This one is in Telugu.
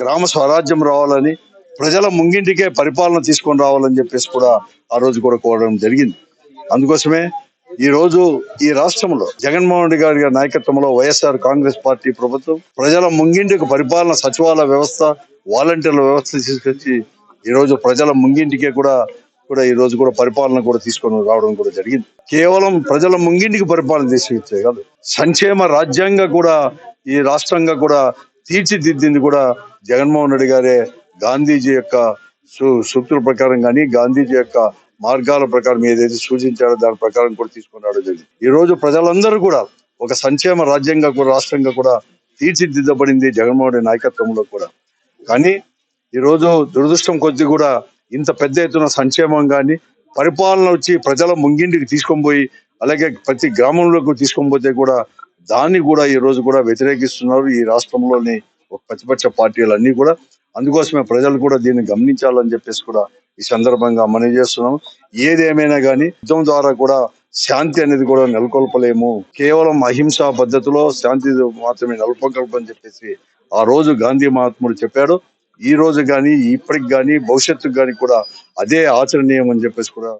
గ్రామ స్వరాజ్యం రావాలని ప్రజల ముంగింటికే పరిపాలన తీసుకొని రావాలని చెప్పేసి కూడా ఆ రోజు కూడా కోరడం జరిగింది. అందుకోసమే ఈ రోజు ఈ రాష్ట్రంలో జగన్మోహన్ రెడ్డి గారి నాయకత్వంలో వైఎస్ఆర్ కాంగ్రెస్ పార్టీ ప్రభుత్వం ప్రజల ముంగింటికి పరిపాలన సచివాలయ వ్యవస్థ వాలంటీర్ల వ్యవస్థ తీసుకొచ్చి ఈ రోజు ప్రజల ముంగింటికే కూడా కూడా ఈ రోజు కూడా పరిపాలన కూడా తీసుకొని రావడం కూడా జరిగింది. కేవలం ప్రజల ముంగింటికి పరిపాలన తీసుకొచ్చే కాదు సంక్షేమ రాజ్యాంగం కూడా ఈ రాష్ట్రంగా కూడా తీర్చిదిద్దింది కూడా జగన్మోహన్ రెడ్డి గారే గాంధీజీ యొక్క సు- సూక్తుల ప్రకారం కానీ గాంధీజీ యొక్క మార్గాల ప్రకారం ఏదైతే సూచించాడో దాని ప్రకారం కూడా తీసుకున్నాడు జరిగింది. ఈ రోజు ప్రజలందరూ కూడా ఒక సంక్షేమ రాజ్యంగా కూడా రాష్ట్రంగా కూడా తీర్చిదిద్దబడింది జగన్మోహన్ రెడ్డి నాయకత్వంలో కూడా. కానీ ఈ రోజు దురదృష్టం కొద్ది కూడా ఇంత పెద్ద ఎత్తున సంక్షేమం కానీ పరిపాలన వచ్చి ప్రజల ముంగింటికి తీసుకొని పోయి అలాగే ప్రతి గ్రామంలోకి తీసుకొని పోతే కూడా దాన్ని కూడా ఈ రోజు కూడా వ్యతిరేకిస్తున్నారు ఈ రాష్ట్రంలోని ప్రతిపక్ష పార్టీలు కూడా. అందుకోసమే ప్రజలు కూడా దీన్ని గమనించాలని చెప్పేసి కూడా ఈ సందర్భంగా మనం చేస్తున్నాం. ఏదేమైనా కానీ యుద్ధం ద్వారా కూడా శాంతి అనేది కూడా నెలకొల్పలేము. కేవలం అహింసా పద్ధతిలో శాంతి మాత్రమే నెలకొల్పని చెప్పేసి ఆ రోజు గాంధీ మహాత్ముడు చెప్పాడు. ఈ రోజు కానీ ఇప్పటికి కానీ భవిష్యత్తుకు కానీ కూడా అదే ఆచరణీయం అని చెప్పేసి కూడా